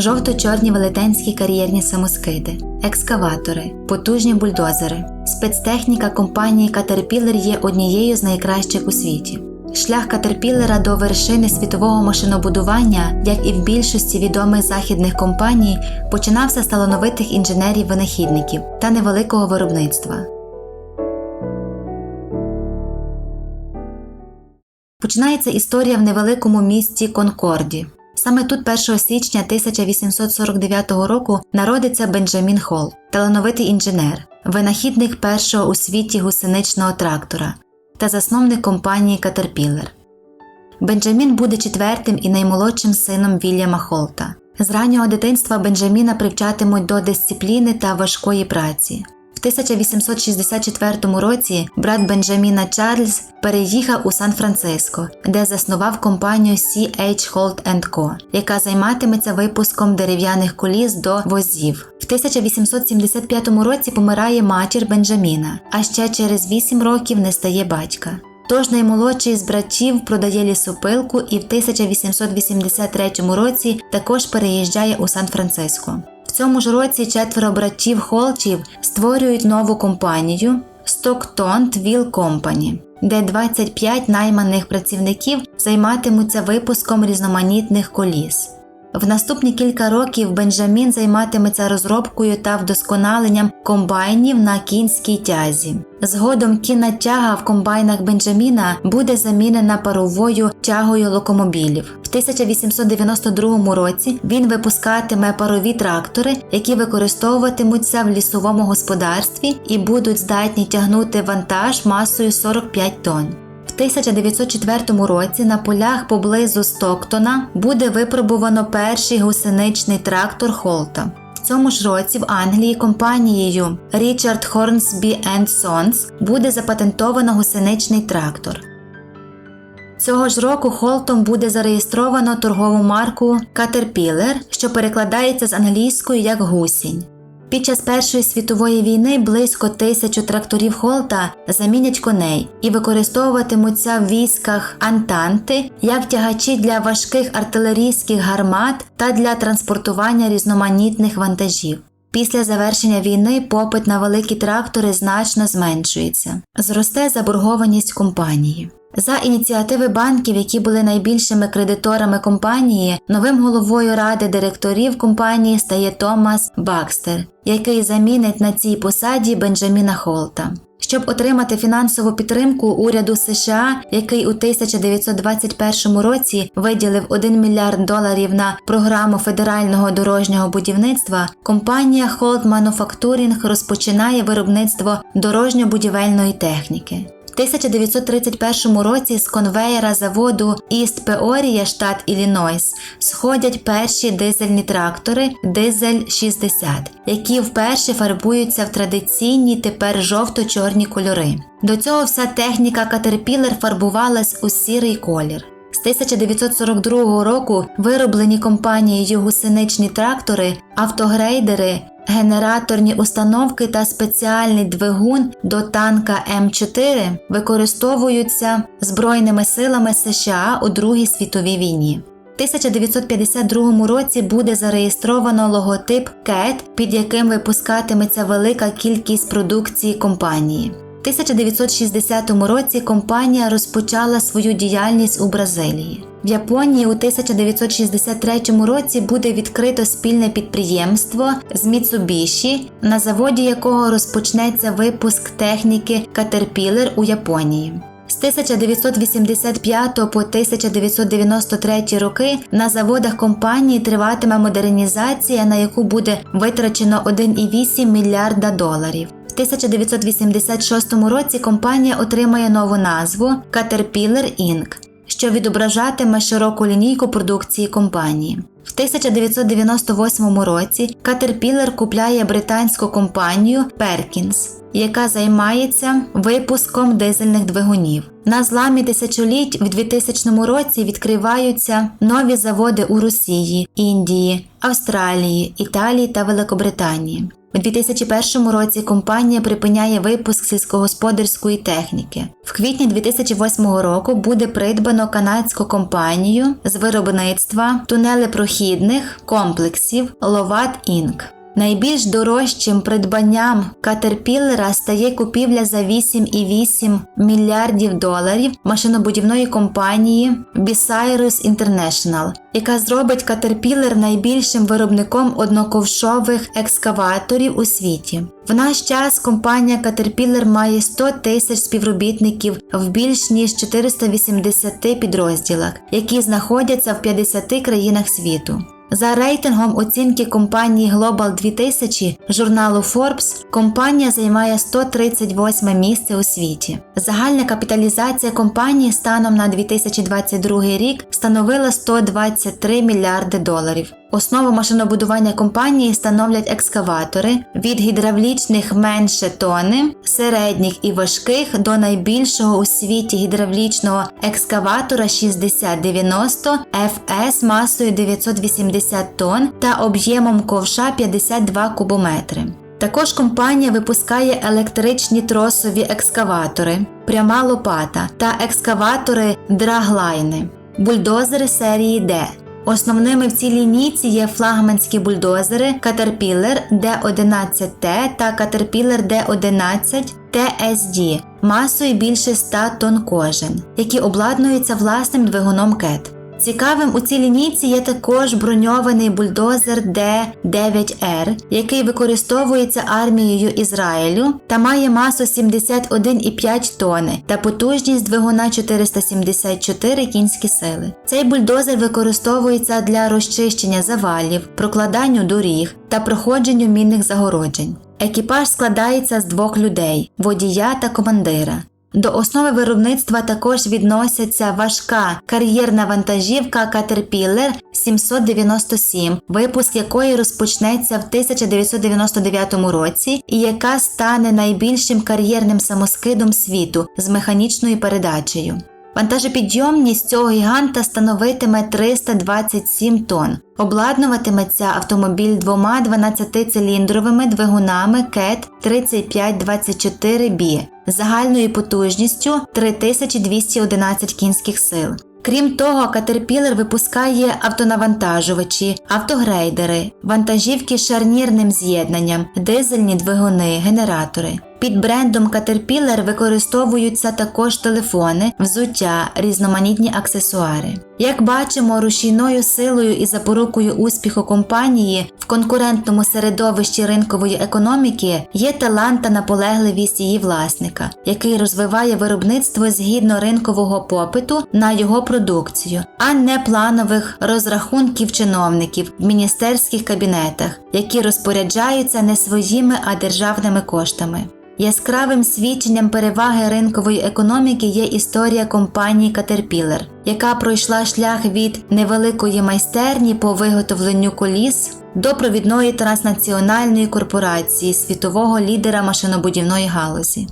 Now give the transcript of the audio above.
жовто-чорні велетенські кар'єрні самоскиди, екскаватори, потужні бульдозери. Спецтехніка компанії Caterpillar є однією з найкращих у світі. Шлях Катерпілера до вершини світового машинобудування, як і в більшості відомих західних компаній, починався з талановитих інженерів-винахідників та невеликого виробництва. Починається історія в невеликому місті Конкорді. Саме тут 1 січня 1849 року народиться Бенджамін Холл, талановитий інженер, винахідник першого у світі гусеничного трактора та засновник компанії Caterpillar. Бенджамін буде четвертим і наймолодшим сином Вільяма Холта. З раннього дитинства Бенджаміна привчатимуть до дисципліни та важкої праці. В 1864 році брат Бенджаміна Чарльз переїхав у Сан-Франциско, де заснував компанію C.H. Holt Co., яка займатиметься випуском дерев'яних коліс до возів. В 1875 році помирає матір Бенджаміна, а ще через 8 років не стає батька. Тож наймолодший з братів продає лісопилку і в 1883 році також переїжджає у Сан-Франциско. В цьому ж році четверо братів Холчів створюють нову компанію Stockton Twill Company, де 25 найманих працівників займатимуться випуском різноманітних коліс. В наступні кілька років Бенджамін займатиметься розробкою та вдосконаленням комбайнів на кінській тязі. Згодом кінна тяга в комбайнах Бенджаміна буде замінена паровою тягою локомобілів. В 1892 році він випускатиме парові трактори, які використовуватимуться в лісовому господарстві і будуть здатні тягнути вантаж масою 45 тонн. В 1904 році на полях поблизу Стоктона буде випробувано перший гусеничний трактор Холта. В цьому ж році в Англії компанією Richard Hornsby Sons буде запатентовано гусеничний трактор. Цього ж року Холтом буде зареєстровано торгову марку Caterpillar, що перекладається з англійської як гусінь. Під час Першої світової війни близько тисячу тракторів Холта замінять коней і використовуватимуться в військах Антанти як тягачі для важких артилерійських гармат та для транспортування різноманітних вантажів. Після завершення війни попит на великі трактори значно зменшується. Зросте заборгованість компанії. За ініціативи банків, які були найбільшими кредиторами компанії, новим головою ради директорів компанії стає Томас Бакстер, який замінить на цій посаді Бенджаміна Холта. Щоб отримати фінансову підтримку уряду США, який у 1921 році виділив 1 мільярд доларів на програму федерального дорожнього будівництва, компанія Holt Manufacturing розпочинає виробництво дорожньо-будівельної техніки. В 1931 році з конвеєра заводу Іст Пеорія, штат Іллінойс, сходять перші дизельні трактори Дизель 60, які вперше фарбуються в традиційні тепер жовто-чорні кольори. До цього вся техніка Caterpillar фарбувалась у сірий колір. З 1942 року вироблені компанією гусеничні трактори, автогрейдери, генераторні установки та спеціальний двигун до танка М4 використовуються Збройними силами США у Другій світовій війні. В 1952 році буде зареєстровано логотип CAT, під яким випускатиметься велика кількість продукції компанії. В 1960 році компанія розпочала свою діяльність у Бразилії. В Японії у 1963 році буде відкрито спільне підприємство з Mitsubishi, на заводі якого розпочнеться випуск техніки Caterpillar у Японії. З 1985 по 1993 роки на заводах компанії триватиме модернізація, на яку буде витрачено 1,8 мільярда доларів. В 1986 році компанія отримає нову назву Caterpillar Inc., що відображатиме широку лінійку продукції компанії. В 1998 році Caterpillar купляє британську компанію Perkins, яка займається випуском дизельних двигунів. На зламі тисячоліть в 2000 році відкриваються нові заводи у Росії, Індії, Австралії, Італії та Великобританії. У 2001 році компанія припиняє випуск сільськогосподарської техніки. В квітні 2008 року буде придбано канадську компанію з виробництва тунелепрохідних комплексів Lovat Inc. Найбільш дорожчим придбанням Caterpillar стає купівля за 8,8 мільярдів доларів машинобудівної компанії Bisyrus International, яка зробить Caterpillar найбільшим виробником одноковшових екскаваторів у світі. В наш час компанія Caterpillar має 100 тисяч співробітників в більш ніж 480 підрозділах, які знаходяться в 50 країнах світу. За рейтингом оцінки компанії Global 2000 журналу Forbes, компанія займає 138 місце у світі. Загальна капіталізація компанії станом на 2022 рік становила 123 мільярди доларів. Основу машинобудування компанії становлять екскаватори від гідравлічних менше тони, середніх і важких до найбільшого у світі гідравлічного екскаватора 6090 FS масою 980 тонн та об'ємом ковша 52 кубометри. Також компанія випускає електричні тросові екскаватори, пряма лопата та екскаватори драглайни, бульдозери серії D. Основними в цій лінійці є флагманські бульдозери Caterpillar D11T та Caterpillar D11 TSD масою більше 100 тонн кожен, які обладнуються власним двигуном CAT. Цікавим у цій лінійці є також броньований бульдозер Д9Р, який використовується армією Ізраїлю та має масу 71,5 тонни та потужність двигуна 474 кінські сили. Цей бульдозер використовується для розчищення завалів, прокладанню доріг та проходженню мінних загороджень. Екіпаж складається з двох людей водія та командира. До основи виробництва також відносяться важка кар'єрна вантажівка Caterpillar 797, випуск якої розпочнеться в 1999 році і яка стане найбільшим кар'єрним самоскидом світу з механічною передачею. Вантажопідйомність цього гіганта становитиме 327 тонн. Обладнуватиметься автомобіль двома 12-циліндровими двигунами CAT 3524B загальною потужністю 3211 кінських сил. Крім того, Caterpillar випускає автонавантажувачі, автогрейдери, вантажівки з шарнірним з'єднанням, дизельні двигуни, генератори. Під брендом Caterpillar використовуються також телефони, взуття, різноманітні аксесуари. Як бачимо, рушійною силою і запорукою успіху компанії в конкурентному середовищі ринкової економіки є талант та наполегливість її власника, який розвиває виробництво згідно ринкового попиту на його продукцію, а не планових розрахунків чиновників в міністерських кабінетах, які розпоряджаються не своїми, а державними коштами. Яскравим свідченням переваги ринкової економіки є історія компанії Caterpillar, яка пройшла шлях від невеликої майстерні по виготовленню коліс до провідної транснаціональної корпорації світового лідера машинобудівної галузі.